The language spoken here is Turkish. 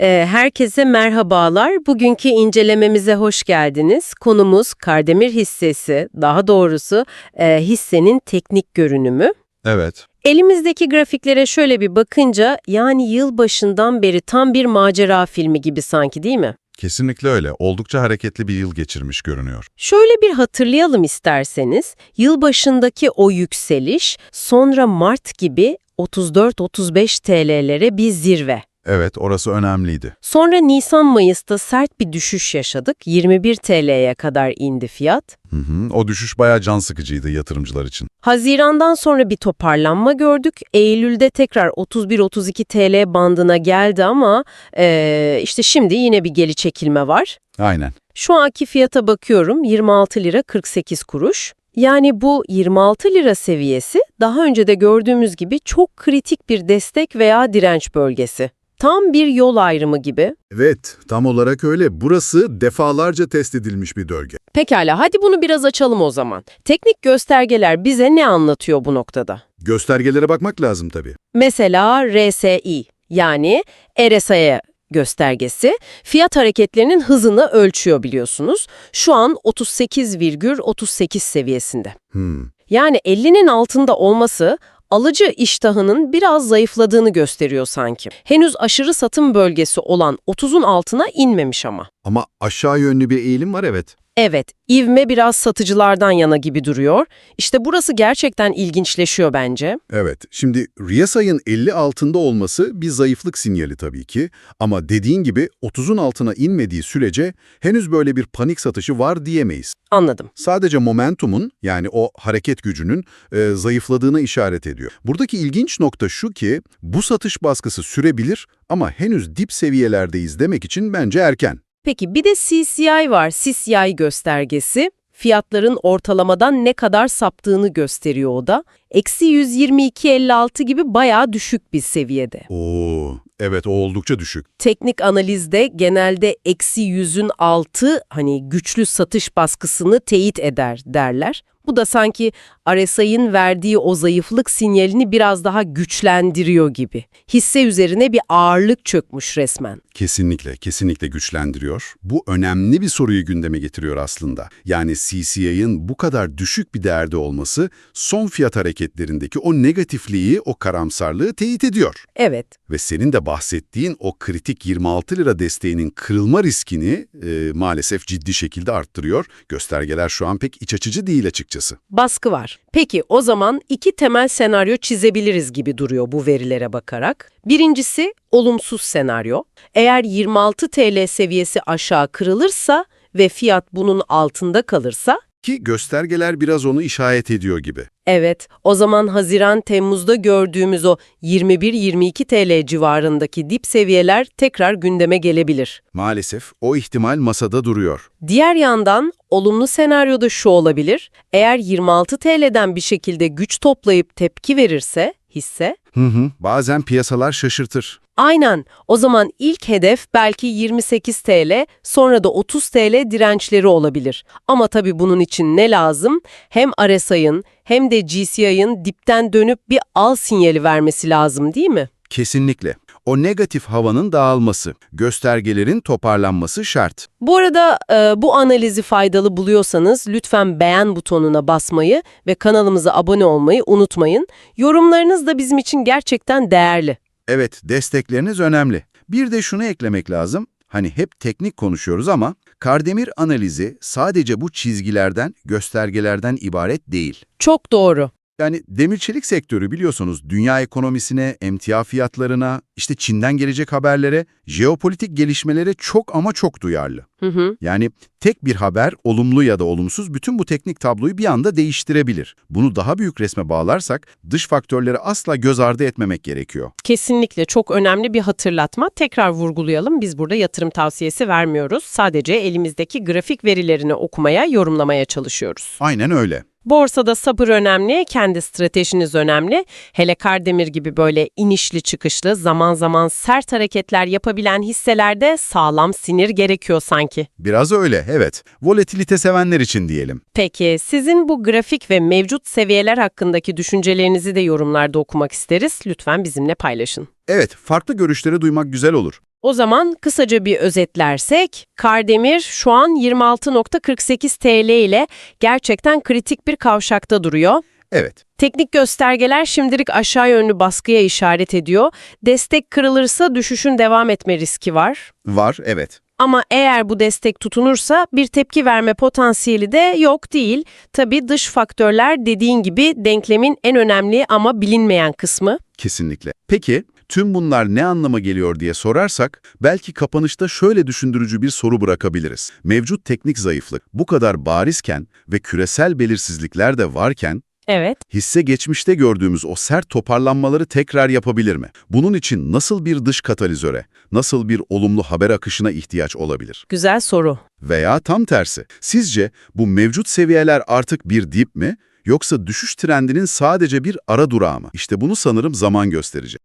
Ee, herkese merhabalar. Bugünkü incelememize hoş geldiniz. Konumuz Kardemir hissesi, daha doğrusu e, hissenin teknik görünümü. Evet. Elimizdeki grafiklere şöyle bir bakınca yani yılbaşından beri tam bir macera filmi gibi sanki değil mi? Kesinlikle öyle. Oldukça hareketli bir yıl geçirmiş görünüyor. Şöyle bir hatırlayalım isterseniz. Yılbaşındaki o yükseliş sonra Mart gibi 34-35 TL'lere bir zirve. Evet, orası önemliydi. Sonra Nisan-Mayıs'ta sert bir düşüş yaşadık. 21 TL'ye kadar indi fiyat. Hı hı. O düşüş bayağı can sıkıcıydı yatırımcılar için. Haziran'dan sonra bir toparlanma gördük. Eylül'de tekrar 31-32 TL bandına geldi ama eee, işte şimdi yine bir geri çekilme var. Aynen. Şu anki fiyata bakıyorum 26 lira 48 kuruş. Yani bu 26 lira seviyesi daha önce de gördüğümüz gibi çok kritik bir destek veya direnç bölgesi. Tam bir yol ayrımı gibi. Evet, tam olarak öyle. Burası defalarca test edilmiş bir bölge. Pekala hadi bunu biraz açalım o zaman. Teknik göstergeler bize ne anlatıyor bu noktada? Göstergelere bakmak lazım tabii. Mesela RSI yani RSI göstergesi fiyat hareketlerinin hızını ölçüyor biliyorsunuz. Şu an 38,38 seviyesinde. Hmm. Yani 50'nin altında olması alıcı iştahının biraz zayıfladığını gösteriyor sanki. Henüz aşırı satım bölgesi olan 30'un altına inmemiş ama. Ama aşağı yönlü bir eğilim var evet. Evet, ivme biraz satıcılardan yana gibi duruyor. İşte burası gerçekten ilginçleşiyor bence. Evet, şimdi RSI'ın 50 altında olması bir zayıflık sinyali tabii ki. Ama dediğin gibi 30'un altına inmediği sürece henüz böyle bir panik satışı var diyemeyiz. Anladım. Sadece momentumun yani o hareket gücünün e, zayıfladığına işaret ediyor. Buradaki ilginç nokta şu ki bu satış baskısı sürebilir ama henüz dip seviyelerdeyiz demek için bence erken. Peki bir de CCI var, CCI göstergesi. Fiyatların ortalamadan ne kadar saptığını gösteriyor o da. Eksi 122.56 gibi bayağı düşük bir seviyede. Oo, evet o oldukça düşük. Teknik analizde genelde eksi yüzün altı hani güçlü satış baskısını teyit eder derler. Bu da sanki RSI'nin verdiği o zayıflık sinyalini biraz daha güçlendiriyor gibi. Hisse üzerine bir ağırlık çökmüş resmen. Kesinlikle, kesinlikle güçlendiriyor. Bu önemli bir soruyu gündeme getiriyor aslında. Yani CCI'ın bu kadar düşük bir değerde olması son fiyat hareketlerindeki o negatifliği, o karamsarlığı teyit ediyor. Evet, Ve senin de bahsettiğin o kritik 26 lira desteğinin kırılma riskini e, maalesef ciddi şekilde arttırıyor. Göstergeler şu an pek iç açıcı değil açıkçası. baskı Peki o zaman iki temel senaryo çizebiliriz gibi duruyor bu verilere bakarak. Birincisi olumsuz senaryo. Eğer 26 TL seviyesi aşağı kırılırsa ve fiyat bunun altında kalırsa Ki göstergeler biraz onu işaret ediyor gibi. Evet, o zaman Haziran-Temmuz'da gördüğümüz o 21-22 TL civarındaki dip seviyeler tekrar gündeme gelebilir. Maalesef o ihtimal masada duruyor. Diğer yandan olumlu senaryoda şu olabilir, eğer 26 TL'den bir şekilde güç toplayıp tepki verirse hisse, Hı hı. Bazen piyasalar şaşırtır. Aynen o zaman ilk hedef belki 28 TL, sonra da 30 TL dirençleri olabilir. Ama tabii bunun için ne lazım? Hem RSI'ın hem de GCI'ın dipten dönüp bir al sinyali vermesi lazım değil mi? Kesinlikle. O negatif havanın dağılması, göstergelerin toparlanması şart. Bu arada e, bu analizi faydalı buluyorsanız lütfen beğen butonuna basmayı ve kanalımıza abone olmayı unutmayın. Yorumlarınız da bizim için gerçekten değerli. Evet, destekleriniz önemli. Bir de şunu eklemek lazım. Hani hep teknik konuşuyoruz ama Kardemir analizi sadece bu çizgilerden, göstergelerden ibaret değil. Çok doğru. Yani demir çelik sektörü biliyorsunuz dünya ekonomisine, emtia fiyatlarına, işte Çin'den gelecek haberlere, jeopolitik gelişmelere çok ama çok duyarlı. Hı hı. Yani tek bir haber, olumlu ya da olumsuz bütün bu teknik tabloyu bir anda değiştirebilir. Bunu daha büyük resme bağlarsak dış faktörleri asla göz ardı etmemek gerekiyor. Kesinlikle çok önemli bir hatırlatma. Tekrar vurgulayalım. Biz burada yatırım tavsiyesi vermiyoruz. Sadece elimizdeki grafik verilerini okumaya, yorumlamaya çalışıyoruz. Aynen öyle. Borsada sabır önemli, kendi stratejiniz önemli. Hele Kardemir gibi böyle inişli çıkışlı, zaman zaman sert hareketler yapabilen hisselerde sağlam sinir gerekiyor sanki. Biraz öyle, evet. Volatilite sevenler için diyelim. Peki sizin bu grafik ve mevcut seviyeler hakkındaki düşüncelerinizi de yorumlarda okumak isteriz. Lütfen bizimle paylaşın. Evet, farklı görüşleri duymak güzel olur. O zaman kısaca bir özetlersek, Kardemir şu an 26.48 TL ile gerçekten kritik bir kavşakta duruyor. Evet. Teknik göstergeler şimdilik aşağı yönlü baskıya işaret ediyor. Destek kırılırsa düşüşün devam etme riski var. Var, evet. Ama eğer bu destek tutunursa bir tepki verme potansiyeli de yok değil. Tabii dış faktörler dediğin gibi denklemin en önemli ama bilinmeyen kısmı. Kesinlikle. Peki, tüm bunlar ne anlama geliyor diye sorarsak, belki kapanışta şöyle düşündürücü bir soru bırakabiliriz. Mevcut teknik zayıflık bu kadar barizken ve küresel belirsizlikler de varken, Evet. hisse geçmişte gördüğümüz o sert toparlanmaları tekrar yapabilir mi? Bunun için nasıl bir dış katalizöre, nasıl bir olumlu haber akışına ihtiyaç olabilir? Güzel soru. Veya tam tersi, sizce bu mevcut seviyeler artık bir dip mi, yoksa düşüş trendinin sadece bir ara durağı mı? İşte bunu sanırım zaman gösterecek.